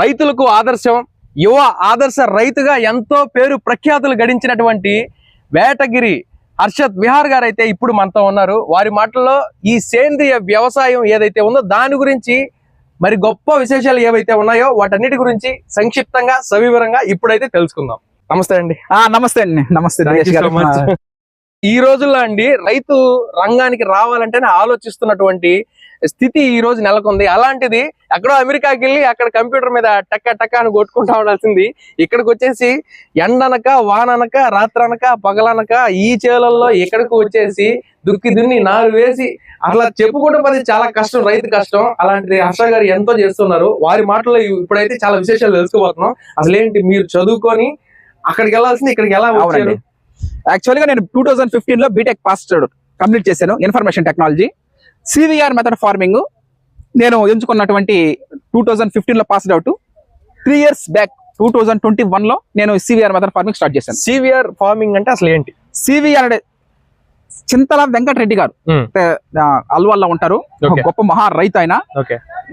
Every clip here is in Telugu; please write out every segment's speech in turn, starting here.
రైతులకు ఆదర్శం యువ ఆదర్శ రైతుగా ఎంతో పేరు ప్రఖ్యాతులు గడించినటువంటి వేటగిరి హర్షత్ విహార్ గారు అయితే ఇప్పుడు మనతో ఉన్నారు. వారి మాటల్లో ఈ సేంద్రియ వ్యవసాయం ఏదైతే ఉందో దాని గురించి మరి గొప్ప విశేషాలు ఏవైతే ఉన్నాయో వాటన్నిటి గురించి సంక్షిప్తంగా సవివరంగా ఇప్పుడైతే తెలుసుకుందాం. నమస్తే అండి. ఆ నమస్తే అండి. నమస్తే. ఈ రోజుల్లో అండి రైతు రంగానికి రావాలంటేనే ఆలోచిస్తున్నటువంటి స్థితి ఈ రోజు నెలకొంది. అలాంటిది ఎక్కడో అమెరికాకి వెళ్ళి అక్కడ కంప్యూటర్ మీద టక్క టక్క అని కొట్టుకుంటా ఉండాల్సింది. ఇక్కడికి వచ్చేసి ఎండనక వాననక రాత్రనక పగలనక ఈ చేలల్లో ఇక్కడికి వచ్చేసి దుక్కి దున్ని నారు వేసి అట్లా చెప్పుకుంటే పది చాలా కష్టం రైతు కష్టం. అలాంటిది హర్ష గారు ఎంతో చేస్తున్నారు. వారి మాటల్లో ఇప్పుడైతే చాలా విశేషాలు తెలుసుకోబోతున్నాం. అసలు ఏంటి మీరు చదువుకొని అక్కడికి వెళ్ళాల్సింది ఇక్కడికి ఎలా యాక్చువల్గా యాక్చువల్గా నేను టూ థౌసండ్ ఫిఫ్టీన్లో బీటెక్ పాస్ కంప్లీట్ చేశాను. Information technology CVR method farming నేను ఎంచుకున్నటువంటి టూ థౌసండ్ ఫిఫ్టీన్లో passed out three years back two thousand twenty వన్లో నేను సివిఆర్ మెథడ్ ఫార్మింగ్ స్టార్ట్ చేశాను. సివిఆర్ ఫార్మింగ్ అంటే అసలు ఏంటి? సివిఆర్ అంటే చింతల వెంకటరెడ్డి గారు అల్వాల్లో ఉంటారు. గొప్ప మహా రైతు ఆయన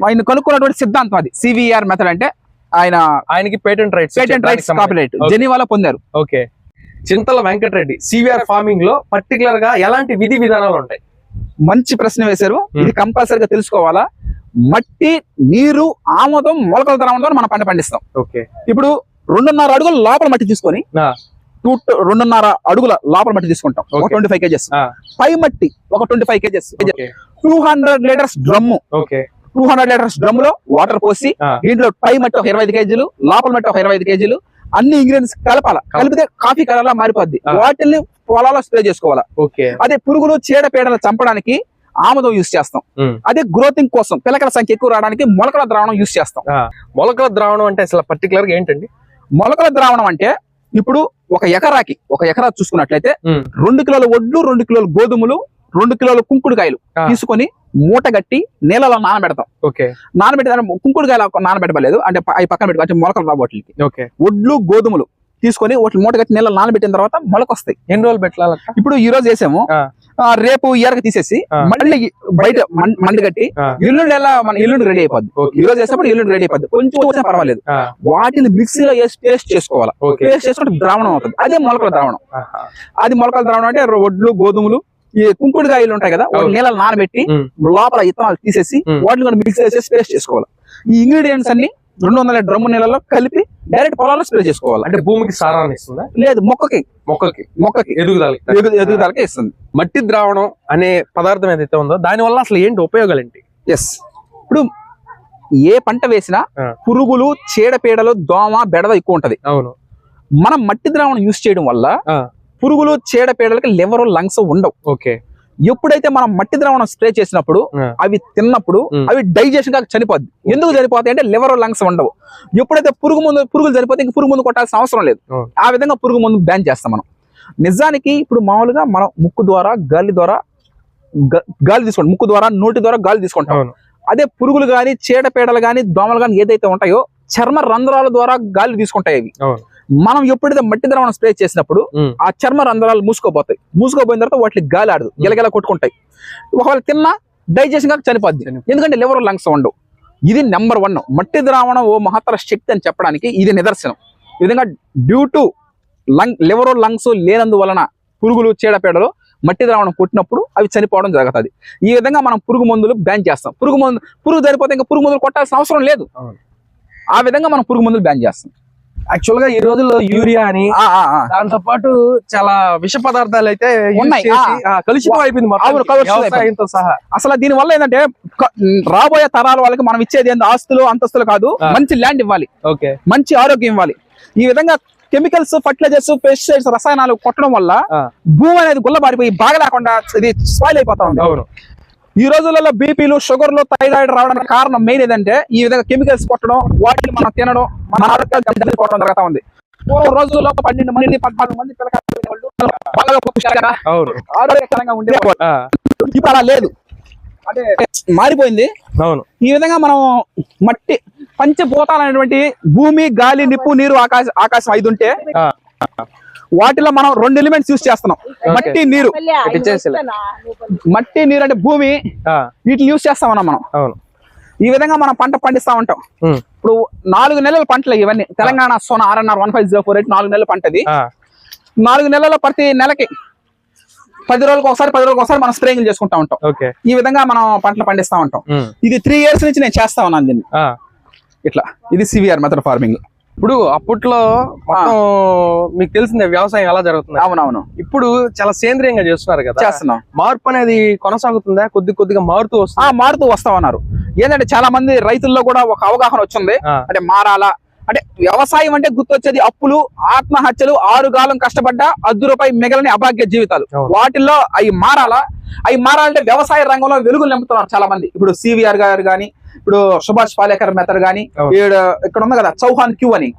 ఆయన కనుక్కున్నటువంటి సిద్ధాంతం అది. సివిఆర్ మెథడ్ అంటే ఆయన ఆయనకి patent rights patent rights copyright. జెనీవాలో పొందారు. ఓకే. చింతల వెంకటరెడ్డి సివిఆర్ ఫార్మింగ్లో పర్టికులర్గా ఎలాంటి విధి విధానాలు ఉంటాయి? మంచి ప్రశ్న వేశారు. ఇది కంపల్సరీగా తెలుసుకోవాలా? మట్టి నీరు ఆమోదం మొలకల ద్రావణంతో మనం పంట పండిస్తాం. ఓకే. ఇప్పుడు రెండున్నర అడుగుల లోపల మట్టి తీసుకొని. టూ రెండున్నర అడుగుల లోపల మట్టి తీసుకుంటాం. ఒక. Twenty five kgs. పై మట్టి ఒక twenty five kgs. Two hundred litres drum. Okay. Two hundred litres డ్రమ్లో water పోసి. దీంట్లో పై మట్టి ఒక ఇరవై ఐదు కేజీలు లోపల మట్టి ఒక ఇరవై ఐదు కేజీలు అన్ని ఇంగ్రీడియంట్స్ కలపాల కలిపితే కాఫీ కలర్ లా మారిపోద్ది ఆ. వాటిని పొలాల్లో స్ప్రే చేసుకోవాలా ఓకే అదే పురుగులు చీడపీడలు చంపడానికి ఆముదం యూస్ చేస్తాం. అదే గ్రోతింగ్ కోసం పిల్లకల సంఖ్య ఎక్కువ రావడానికి మొలకల ద్రావణం యూస్ చేస్తాం మొలకల ద్రావణం అంటే అసలు పర్టికులర్గా ఏంటండి మొలకల ద్రావణం అంటే ఇప్పుడు ఒక ఎకరాకి ఒక ఎకరా చూసుకున్నట్లయితే. రెండు కిలోల వడ్లు రెండు కిలోల గోధుమలు రెండు కిలోల కుంకుడుకాయలు. తీసుకొని మూట గట్టి నీళ్ళలో నానబెడతాం. ఓకే. నానబెట్టి దాన్ని కుంకుడుకాయలు నానబెట్టలేదు అంటే అవి పక్కన పెట్టుకో అంటే మొలకలు రాబోట్లకి ఓకే. వడ్లు గోధుమలు తీసుకొని వాటి మూట గట్టి నీళ్ళలో నానబెట్టిన తర్వాత మొలకొస్తాయి. ఎన్ని రోజులు పెట్టాలక్క ఇప్పుడు ఈ రోజు వేసాము రేపు ఇయర్కి తీసేసి. మళ్ళీ బయట మండి కట్టి. ఎల్లుండి ఎలా మన ఎల్లుండి రెడీ అయిపోద్ది. ఈ రోజు వేసినప్పుడు ఎల్లుండి రెడీ అయిపోద్ది. కొంచెం వచ్చినా పర్వాలేదు. వాటిని మిక్సీలో వేసి పేస్ట్ చేసుకోవాలి. పేస్ట్ చేసుకుంటే ద్రావణం అవుతుంది. అదే మొలకల ద్రావణం. అది మొలకల ద్రావణం అంటే వడ్లు గోధుమలు ఈ కుంకుడుకాయలు ఉంటాయి కదా. నీళ్ళలో నానబెట్టి. లోపల ఇత్తనాలు తీసేసి. వాటిని కూడా మిక్స్ చేసి పేస్ట్ చేసుకోవాలి. ఈ ఇంగ్రీడియంట్స్ అన్ని రెండు వందల డ్రమ్ము నీళ్ళలో కలిపి డైరెక్ట్ పొలాల్లో స్ప్రే చేసుకోవాలి. అంటే భూమికి సారాన్ని ఇస్తుందా? లేదు మొక్కకి. మొక్కకి. మొక్కకి. ఎదుగుదలకి. ఎదుగు ఎదుగుదలకి ఇస్తుంది. మట్టి ద్రావణం అనే పదార్థం ఏదైతే ఉందో దాని వల్ల అసలు ఏంటి ఉపయోగాలు ఏంటి? ఎస్ ఇప్పుడు ఏ పంట వేసినా. పురుగులు చీడపీడలు దోమ బెడద ఎక్కువ ఉంటది. అవును. మనం మట్టి ద్రావణం యూస్ చేయడం వల్ల. పురుగులు చీడపీడలకి లివర్ లంగ్స్ ఉండవు. ఓకే. ఎప్పుడైతే మనం మట్టి ద్రావణం స్ప్రే చేసినప్పుడు. అవి తిన్నప్పుడు. అవి డైజెషన్ కాక చనిపోద్ది. ఎందుకు చనిపోతాయి అంటే లివర్ లంగ్స్ ఉండవు. ఎప్పుడైతే పురుగు ముందు పురుగులు చనిపోతే ఇంక పురుగు ముందు కొట్టాల్సిన అవసరం లేదు. ఆ. విధంగా పురుగు ముందు బ్యాన్ చేస్తాం మనం. నిజానికి ఇప్పుడు మామూలుగా మనం ముక్కు ద్వారా గాలి ద్వారా గాలి తీసుకుంటాం ముక్కు ద్వారా నోటి ద్వారా గాలి తీసుకుంటాం. అదే పురుగులు గాని చీడపీడలు గాని దోమలు గాని ఏదైతే ఉంటాయో చర్మ రంధ్రాల ద్వారా గాలి తీసుకుంటాయి అవి. మనం ఎప్పుడైతే మట్టి ద్రావణం స్ప్రే చేసినప్పుడు. ఆ చర్మ రంధ్రాలు మూసుకోపోతాయి మూసుకోపోయిన తర్వాత వాటికి గాలి ఆడదు. గిలగిల కొట్టుకుంటాయి. ఒకవేళ తిన్నా డైజెషన్ కాక చనిపోద్ది. ఎందుకంటే లివర్ లంగ్స్ ఉండవు. ఇది నెంబర్ వన్. మట్టి ద్రావణం ఓ మహత్తర శక్తి అని చెప్పడానికి ఇది నిదర్శనం. ఈ విధంగా due to lung liver lungs లేనందువలన పురుగులు చీడపీడలు మట్టి ద్రావణం కొట్టినప్పుడు అవి చనిపోవడం జరుగుతుంది. ఈ విధంగా మనం పురుగు మందులు బ్యాన్ చేస్తాం. పురుగు మందు పురుగు సరిపోతే ఇంకా పురుగు మందులు కొట్టాల్సిన అవసరం లేదు. ఆ విధంగా మనం పురుగు మందులు బ్యాన్ చేస్తాం. యాక్చువల్గా ఈ రోజుల్లో యూరియా అని. దాంతో పాటు చాలా విష పదార్థాలు అయితే కలుషితం అయిపోయింది సహా. అసలు దీని వల్ల ఏంటంటే రాబోయే తరాల వాళ్ళకి మనం ఇచ్చేది ఏంటి ఆస్తులు అంతస్తులు కాదు. మంచి ల్యాండ్ ఇవ్వాలి. ఓకే. మంచి ఆరోగ్యం ఇవ్వాలి. ఈ విధంగా కెమికల్స్ ఫర్టిలైజర్స్ పెస్టిసైడ్స్ రసాయనాలు కొట్టడం వల్ల. భూమి అనేది గుల్లబారిపోయి బాగా లేకుండా ఇది స్పాయిల్ అయిపోతా ఉంది. ఈ రోజులలో బీపీలు షుగర్లు థైరాయిడ్ రావడానికి కారణం మెయిన్ ఏదంటే ఈ విధంగా కెమికల్స్ కొట్టడం వాటిని మనం తినడం మన ఆరోగ్యాలు దెబ్బతిపోవడం జరుగుతా ఉంది. పూర్వ రోజుల్లో పన్నెండు మంది పద్నాలుగు మంది పిల్లకాయలు ఆరోగ్యకరంగా ఉండేవాళ్ళు ఆ, ఇప్పుడు అలా లేదు. అంటే మారిపోయింది. అవును. ఈ విధంగా మనం మట్టి పంచభూతాలు అనేటువంటి భూమి గాలి నిప్పు నీరు ఆకాశం ఆకాశం ఐదు ఉంటే వాటిలో మనం రెండు ఎలిమెంట్స్ యూస్ చేస్తున్నాం. మట్టి నీరు. మట్టి నీరు అంటే భూమి. ఆ, వీటిని యూస్ చేస్తామన్నా మనం. అవును. ఈ విధంగా మనం పంట పండిస్తా ఉంటాం. ఇప్పుడు నాలుగు నెలల పంటలు ఇవన్నీ. Telangana Sona RNR one five zero four eight నాలుగు నెలల పంటది. నాలుగు నెలల ప్రతి నెలకి పది రోజులకు ఒకసారి పది రోజులకు ఒకసారి మనం స్ప్రేయింగ్ చేసుకుంటా ఉంటాం. ఓకే. ఈ విధంగా మనం పంటలు పండిస్తా ఉంటాం. ఇది త్రీ ఇయర్స్ నుంచి నేను చేస్తా ఉన్నాను దీన్ని. ఆ. ఇట్లా. ఇది సివిఆర్ మెథడ్ ఫార్మింగ్. ఇప్పుడు అప్పట్లో మొత్తం మీకు తెలిసిందే వ్యవసాయం ఎలా జరుగుతుంది. అవునవును. ఇప్పుడు చాలా సేంద్రియంగా చేస్తున్నారు కదా. చేస్తున్నాం. మార్పు అనేది కొనసాగుతుందా? కొద్ది కొద్దిగా మారుతూ ఆ వస్తుంది మారుతూ వస్తా ఉన్నారు ఏంటంటే చాలా మంది రైతుల్లో కూడా ఒక అవగాహన వచ్చింది. అంటే మారాలా? అంటే వ్యవసాయం అంటే గుర్తొచ్చేది అప్పులు ఆత్మహత్యలు ఆరుగాలం కష్టపడ్డ అద్దు రూపాయి మిగలని అభాగ్య జీవితాలు. వాటిల్లో అవి మారాలా? అవి మారాలంటే వ్యవసాయ రంగంలో వెలుగులు నింపుతున్నారు చాలా మంది. ఇప్పుడు సివిఆర్ గారు గాని ఇప్పుడు సుభాష్ పాలేకర్ మెథడ్ గాని ఇక్కడ ఉంది కదా చౌహాన్ క్యూ అని.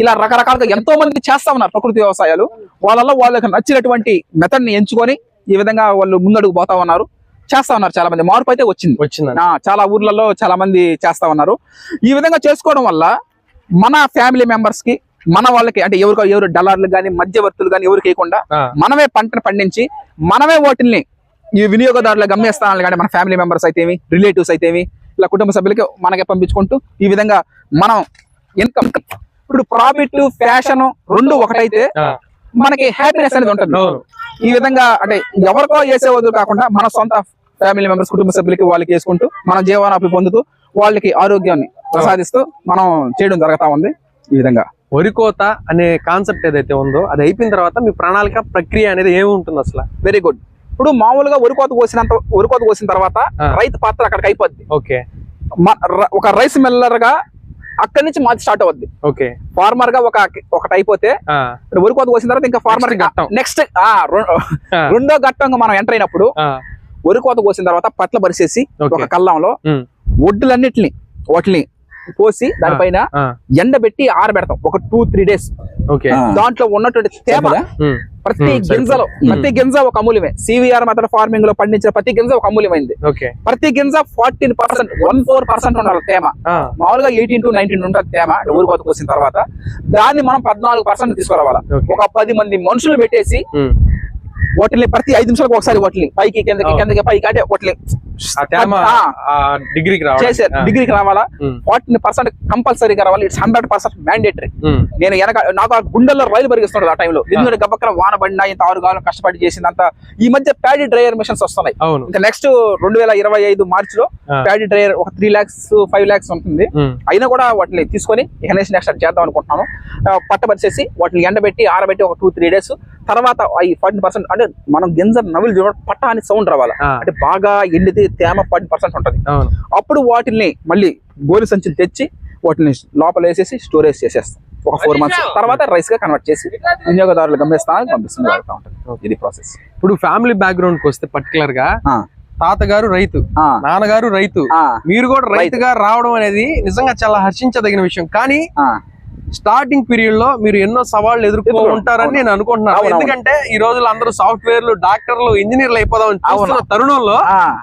ఇలా రకరకాలుగా ఎంతో మంది చేస్తా ఉన్నారు ప్రకృతి వ్యవసాయాలు. వాళ్ళలో వాళ్ళకి నచ్చినటువంటి మెథడ్ని ఎంచుకొని ఈ విధంగా వాళ్ళు ముందడుగు పోతా ఉన్నారు. చేస్తా ఉన్నారు చాలా మంది మార్పు అయితే వచ్చింది. వచ్చిందండి. ఆ, చాలా ఊర్లలో చాలా మంది చేస్తా ఉన్నారు. ఈ విధంగా చేసుకోవడం వల్ల మన ఫ్యామిలీ మెంబర్స్కి మన వాళ్ళకి అంటే ఎవరికో ఎవరు డలార్లు కానీ మధ్యవర్తులు కానీ ఎవరికి వేయకుండా మనమే పంటను పండించి మనమే వాటిల్ని ఈ వినియోగదారుల గమ్యస్థానాలు కానీ మన ఫ్యామిలీ మెంబర్స్ అయితేమి రిలేటివ్స్ అయితేమి ఇలా కుటుంబ సభ్యులకి మనకే పంపించుకుంటూ ఈ విధంగా మనం ఇన్కమ్ ఇప్పుడు ప్రాఫిట్ ఫ్యాషన్ రెండు ఒకటైతే మనకి హ్యాపీనెస్ అనేది ఉంటుంది. ఈ విధంగా అంటే ఎవరికో చేసే వదులు కాకుండా మన సొంత ఫ్యామిలీ మెంబర్స్ కుటుంబ సభ్యులకి వాళ్ళకి వేసుకుంటూ మన జీవనాపి పొందుతూ వాళ్ళకి ఆరోగ్యాన్ని ప్రసాదిస్తూ మనం చేయడం జరుగుతా ఉంది ఈ విధంగా. వరి కోత అనే కాన్సెప్ట్ ఏదైతే ఉందో అది అయిపోయిన తర్వాత మీ ప్రణాళిక ప్రక్రియ అనేది ఏముంటుంది అసలు? వెరీ గుడ్ ఇప్పుడు మామూలుగా వరి కోత కోసినంత వరి కోత కోసిన తర్వాత. రైతు పాత్ర అక్కడికి అయిపోద్ది. ఓకే. ఒక రైస్ మిల్లర్గా అక్కడి నుంచి మాది స్టార్ట్ అవుద్ది. ఓకే. ఫార్మర్గా ఒక ఒకటి అయిపోతే ఆ, ఇప్పుడు వరి కోత కోసిన తర్వాత ఇంకా ఫార్మర్. నెక్స్ట్ ఆ, రెండో ఘట్టంగా మనం ఎంటర్ అయినప్పుడు ఆ, వరి కోత కోసిన తర్వాత పట్ల పరిచేసి ఓకే. ఒక ఉమ్, ఒడ్డులన్నిటిని వాటిని పోసి దానిపైన ఎండబెట్టి ఆరబెడతాం. ఒక టూ త్రీ డేస్. ఓకే. దాంట్లో ఉన్నటువంటి తేమ ప్రతి Hmm, గింజలో. ప్రతి గింజ ఒక అమూల్యమే. సివిఆర్ మెథడ్ ఫార్మింగ్లో పండించిన ప్రతి గింజ ఒక అమూల్యమైంది. ఓకే. ప్రతి గింజ fourteen percent one four percent ఉండాలి తేమ. మామూలుగా ఎయిటీన్ టు నైన్టీన్ ఉంటుంది తేమ. ఊరు కోత కోసిన తర్వాత దాన్ని మనం పద్నాలుగు పర్సెంట్ తీసుకురావాలా. ఒక పది మంది మనుషులు పెట్టేసి వాటిని ప్రతి ఐదు నిమిషాలకు ఒకసారి వాటిని పైకి కిందకి. కిందకి పైకి అంటే వాటిని డిగ్రీకి రావాలి డిగ్రీకి రావాలా? ఉమ్, ఫార్టీన్ పర్సెంట్ కంపల్సరీగా రావాలి ఇట్స్ హండ్రెడ్ పర్సెంట్ మ్యాండేటరీ. నేను వెనక నాకు ఆ గుండెల్లో రైలు పరిగిస్తున్నాడు ఆ టైంలో. ఎందుకంటే గబ్బక్కన వాన పడినా ఇంత ఆరు కాలం కష్టపడి చేసిందంత. ఈ మధ్య ప్యాడీ డ్రైయర్ మిషన్స్ వస్తున్నాయి. ఇంకా నెక్స్ట్ రెండు వేల ఇరవై ఐదు మార్చ్లో. ప్యాడీ డ్రైయర్ ఒక త్రీ లాక్స్ ఫైవ్ లాక్స్ ఉంటుంది. అయినా కూడా వాటిని తీసుకొని నెక్స్ట్ చేద్దాం అనుకుంటున్నాను పట్టపరిచేసి వాటిని ఎండబెట్టి ఆరబెట్టి ఒక టూ త్రీ డేస్ తర్వాత ఈ ఫార్టీ పర్సెంట్ అంటే మనం గింజ నవిలు చూడ పట్ట అని సౌండ్ రావాలి అంటే బాగా ఎండితే తేమ ఫార్టీ పర్సెంట్ ఉంటుంది. అప్పుడు వాటిని మళ్ళీ గోలి సంచులు తెచ్చి వాటిని లోపల వేసేసి స్టోరేజ్ చేసేస్తాం. ఒక ఫోర్ మంత్స్ తర్వాత రైస్గా కన్వర్ట్ చేసి వినియోగదారులు గమ్యస్థానానికి పంపిస్తుంది ఉంటుంది ఇది ప్రాసెస్ ఇప్పుడు ఫ్యామిలీ బ్యాక్గ్రౌండ్కి వస్తే పర్టికులర్గా తాతగారు రైతు నాన్నగారు రైతు. మీరు కూడా రైతుగా రావడం అనేది నిజంగా చాలా హర్షించదగిన విషయం. కానీ స్టార్టింగ్ పీరియడ్లో మీరు ఎన్నో సవాళ్ళు ఎదుర్కో ఎదుర్కొ- ఉంటారని. నేను అనుకుంటున్నాను. ఎందుకంటే ఈ రోజులు అందరూ సాఫ్ట్వేర్లు డాక్టర్లు ఇంజనీర్లు అయిపోదాం చూస్తున్న తరుణంలో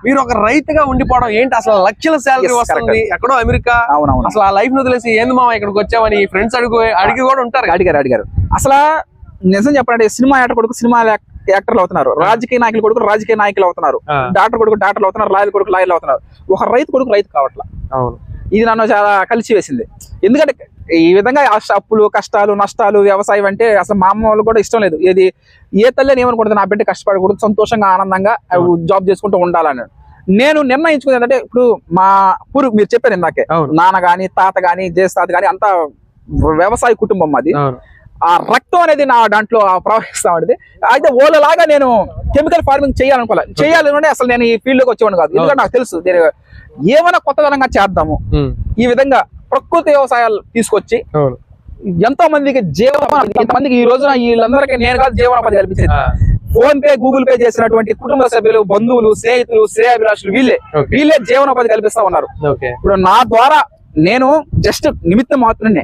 మీరు ఒక రైతుగా ఉండిపోవడం ఏంటి? అసలు లక్షల శాలరీ వస్తుంది. ఎక్కడో అమెరికా. అసలు ఆ లైఫ్ను వదిలేసి ఏంది మామ ఇక్కడికి వచ్చామని ఫ్రెండ్స్ అడుగు అడిగి కూడా ఉంటారు. అడిగారు అడిగారు. అసలు నిజం చెప్పాలంటే సినిమా యాక్టర్ కొడుకు సినిమా యాక్టర్లు అవుతున్నారు. రాజకీయ నాయకులు కొడుకు రాజకీయ నాయకులు అవుతున్నారు. డాక్టర్ కొడుకు డాక్టర్లు అవుతున్నారు. లాయర్ కొడుకు లాయర్లు అవుతున్నారు. ఒక రైతు కొడుకు రైతు కావట్లా. అవును. ఇది నన్ను చాలా కలిసి వేసింది. ఎందుకంటే ఈ విధంగా అప్పులు కష్టాలు నష్టాలు వ్యవసాయం అంటే అసలు మా అమ్మ వాళ్ళు కూడా ఇష్టం లేదు. ఏది ఏ తల్లి ఏమనుకుంటుంది నా బిడ్డ కష్టపడకూడదు సంతోషంగా ఆనందంగా జాబ్ చేసుకుంటూ ఉండాలని. నేను నిర్ణయించుకునేది ఏంటంటే ఇప్పుడు మా పూర్వ మీరు చెప్పారు ఇందాకే నాన్న గాని తాత గాని జ్యేష్ఠ గాని అంతా వ్యవసాయ కుటుంబం అది ఆ రక్తం అనేది నా దాంట్లో ప్రవహిస్తా ఉండేది అయితే ఓలలాగా నేను కెమికల్ ఫార్మింగ్ చేయాలనుకోలే. చేయాలనుకుంటే అసలు నేను ఈ ఫీల్డ్లోకి వచ్చేవాడు కాదు ఎందుకంటే నాకు తెలుసు ఏమైనా కొత్తదనంగా చేద్దాము. ఉమ్, ఈ విధంగా ప్రకృతి వ్యవసాయాలు తీసుకొచ్చి ఎంతో మందికి ఇంతమందికి ఈ రోజున వీళ్ళందరికీ నేను కాదు జీవనోపాధి కల్పించేది. ఫోన్ పే గూగుల్ పే చేసినటువంటి కుటుంబ సభ్యులు బంధువులు స్నేహితులు శ్రేయాభిలాషులు వీళ్ళే. వీళ్ళే జీవనోపాధి కల్పిస్తా ఉన్నారు. ఇప్పుడు నా ద్వారా నేను జస్ట్ నిమిత్తం మాత్రమే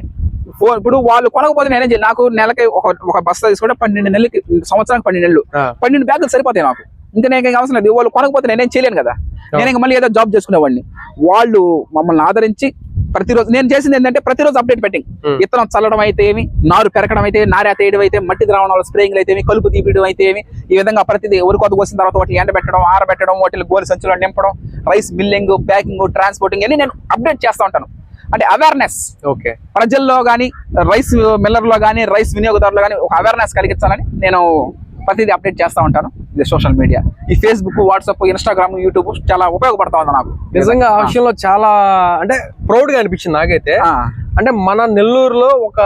ఫోన్ ఇప్పుడు వాళ్ళు కొనకపోతే నేనేం నాకు నెలకి ఒక ఒక బస్తా తీసుకుంటే పన్నెండు నెలలకి సంవత్సరానికి పన్నెండు నెలలు. పన్నెండు బ్యాగులు సరిపోతాయి నాకు. ఇంకా నేను ఇంకా అవసరం లేదు. వాళ్ళు కొనకపోతే నేనేం చేయలేను కదా. నేను ఇంకా మళ్ళీ ఏదో జాబ్ చేసుకునేవాడిని. వాళ్ళు మమ్మల్ని ఆదరించి ప్రతిరోజు నేను చేసింది ఏంటంటే ప్రతిరోజు అప్డేట్ పెట్టింగ్. విత్తనం చల్లడం అయితే ఏమి నారు పెరగడం అయితే నారా తేయడం అయితే మట్టి ద్రావణాలు స్ప్రేయింగ్ అయితే ఏమి కలుపు తీపియడం అయితే ఏమి ఈ విధంగా ప్రతిదీ ఎవరి కోసిన తర్వాత వాటిని ఎండబెట్టడం ఆరబెట్టడం వాటిని గోలి సంచులో నింపడం రైస్ మిల్లింగ్ ప్యాకింగ్ ట్రాన్స్పోర్టింగ్ అన్ని నేను అప్డేట్ చేస్తూ ఉంటాను. అంటే అవేర్నెస్ ఓకే. ప్రజల్లో కానీ రైస్ మిల్లర్లో కానీ రైస్ వినియోగదారులో కానీ ఒక అవేర్నెస్ కలిగించాలని నేను ప్రతిదీ అప్డేట్ చేస్తూ ఉంటాను. ఇది సోషల్ మీడియా ఈ ఫేస్బుక్ వాట్సాప్ ఇన్స్టాగ్రామ్ యూట్యూబ్ చాలా ఉపయోగపడతా ఉంది నాకు. నిజంగా ఆ విషయంలో చాలా అంటే ప్రౌడ్గా అనిపించింది నాకైతే. అంటే మన నెల్లూరులో ఒక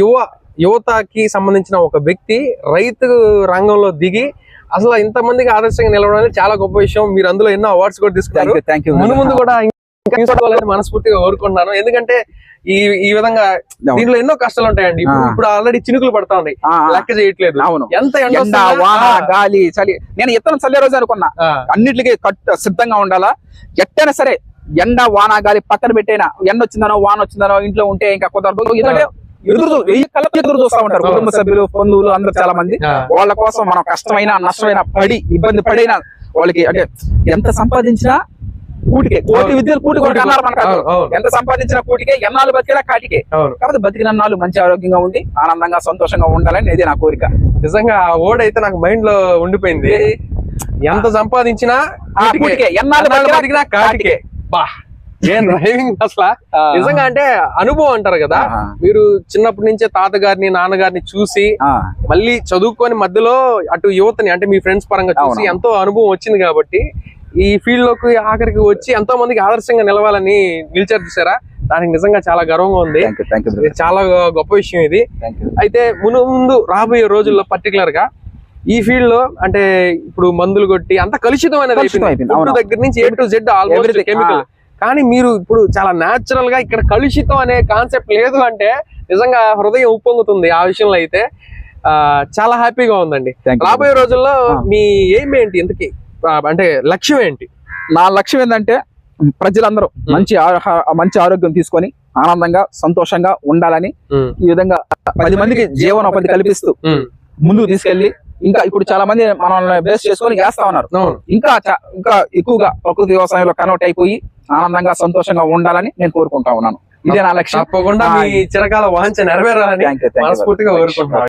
యువ యువతకి సంబంధించిన ఒక వ్యక్తి రైతు రంగంలో దిగి అసలు ఇంతమందికి ఆదర్శంగా నిలవడం అనేది చాలా గొప్ప విషయం. మీరు అందులో ఎన్నో అవార్డ్స్ కూడా తీసుకున్నారు. యూ ముందు ముందు కూడా మనస్ఫూర్తిగా కోరుకుంటున్నాను. ఎందుకంటే ఈ ఈ విధంగా. దీంట్లో ఎన్నో కష్టాలు ఉంటాయండి. ఇప్పుడు ఆల్రెడీ చినుకులు పడతా ఉన్నాయి. లెక్క చేయట్లేదు. అవును. ఎంత ఎండ వాన గాలి చలి. నేను ఇత్తనం చల్లే రోజు అనుకున్నా. అన్నిటికీ కట్ సిద్ధంగా ఉండాలా? ఎట్టైనా సరే ఎండ వాన గాలి పక్కన పెట్టైనా? ఎండ వచ్చిందనో వాన వచ్చిందనో ఇంట్లో ఉంటే ఇంకా కుదరదు ఎందుకంటే ఎదురు చూ- వెయ్యి కళ్ళతో ఎదురు చూస్తా ఉంటారు. కుటుంబ సభ్యులు బంధువులు అందరు చాలా మంది. వాళ్ళ కోసం మనం కష్టమైన నష్టమైన పడి ఇబ్బంది పడినా వాళ్ళకి అంటే ఎంత సంపాదించినా కూటికే. కోటి. విద్యలు కూటి కొరకు అన్నారు మనకు. ఎంత సంపాదించిన కూటికే ఎన్నాళ్ళు బతికినా కాటికే. అవును. కాకపోతే బతికినన్నాళ్ళు మంచి ఆరోగ్యంగా ఉండి ఆనందంగా సంతోషంగా ఉండాలని ఇదే నా కోరిక. నిజంగా ఆ ఓడ్ అయితే నాకు మైండ్లో ఉండిపోయింది. ఎంత సంపాదించినా కూటికే. ఎన్నాళ్ళు బతికినా బతికినా బా. ఏం డ్రైవింగ్ అసలు? ఆ. నిజంగా అంటే అనుభవం అంటారు కదా. మీరు చిన్నప్పటి నుంచే తాతగారిని నాన్నగారిని చూసి మళ్ళీ చదువుకొని మధ్యలో అటు యువతని అంటే మీ ఫ్రెండ్స్ పరంగా చూసి. ఎంతో అనుభవం వచ్చింది కాబట్టి ఈ ఫీల్డ్లోకి ఆఖరికి వచ్చి ఎంతో మందికి ఆదర్శంగా నిలవాలని నిలిచారు చూసారా? దానికి నిజంగా చాలా గర్వంగా ఉంది. చాలా గొప్ప విషయం ఇది. అయితే మును ముందు రాబోయే రోజుల్లో పర్టికులర్గా ఈ ఫీల్డ్లో అంటే ఇప్పుడు మందులు కొట్టి అంత కలుషితం. దగ్గర నుంచి A to Z almost chemical కానీ మీరు ఇప్పుడు చాలా నేచురల్గా ఇక్కడ కలుషితం అనే కాన్సెప్ట్ లేదు అంటే నిజంగా హృదయం ఉప్పొంగుతుంది ఆ విషయంలో అయితే. ఆ, చాలా హ్యాపీగా ఉందండి. రాబోయే రోజుల్లో. మీ ఎయిమ్ ఏంటి? ఇంతకి అంటే లక్ష్యం ఏంటి? నా లక్ష్యం ఏంటంటే ప్రజలందరూ మంచి మంచి ఆరోగ్యం తీసుకొని ఆనందంగా సంతోషంగా ఉండాలని ఈ విధంగా పది మందికి జీవనోపాధి కల్పిస్తూ. ముందుకు తీసుకెళ్ళి ఇంకా ఇప్పుడు చాలా మంది మనల్ని బేస్ చేసుకొని చేస్తా ఉన్నారు. ఇంకా ఇంకా ఎక్కువగా ప్రకృతి వ్యవసాయంలో కన్వర్ట్ అయిపోయి ఆనందంగా సంతోషంగా ఉండాలని నేను కోరుకుంటా ఉన్నాను. ఇదే నా లక్ష్యం. తప్పకుండా మీ చిరకాల వాంఛ నెరవేరాలని. మనస్ఫూర్తిగా కోరుకుంటున్నాను.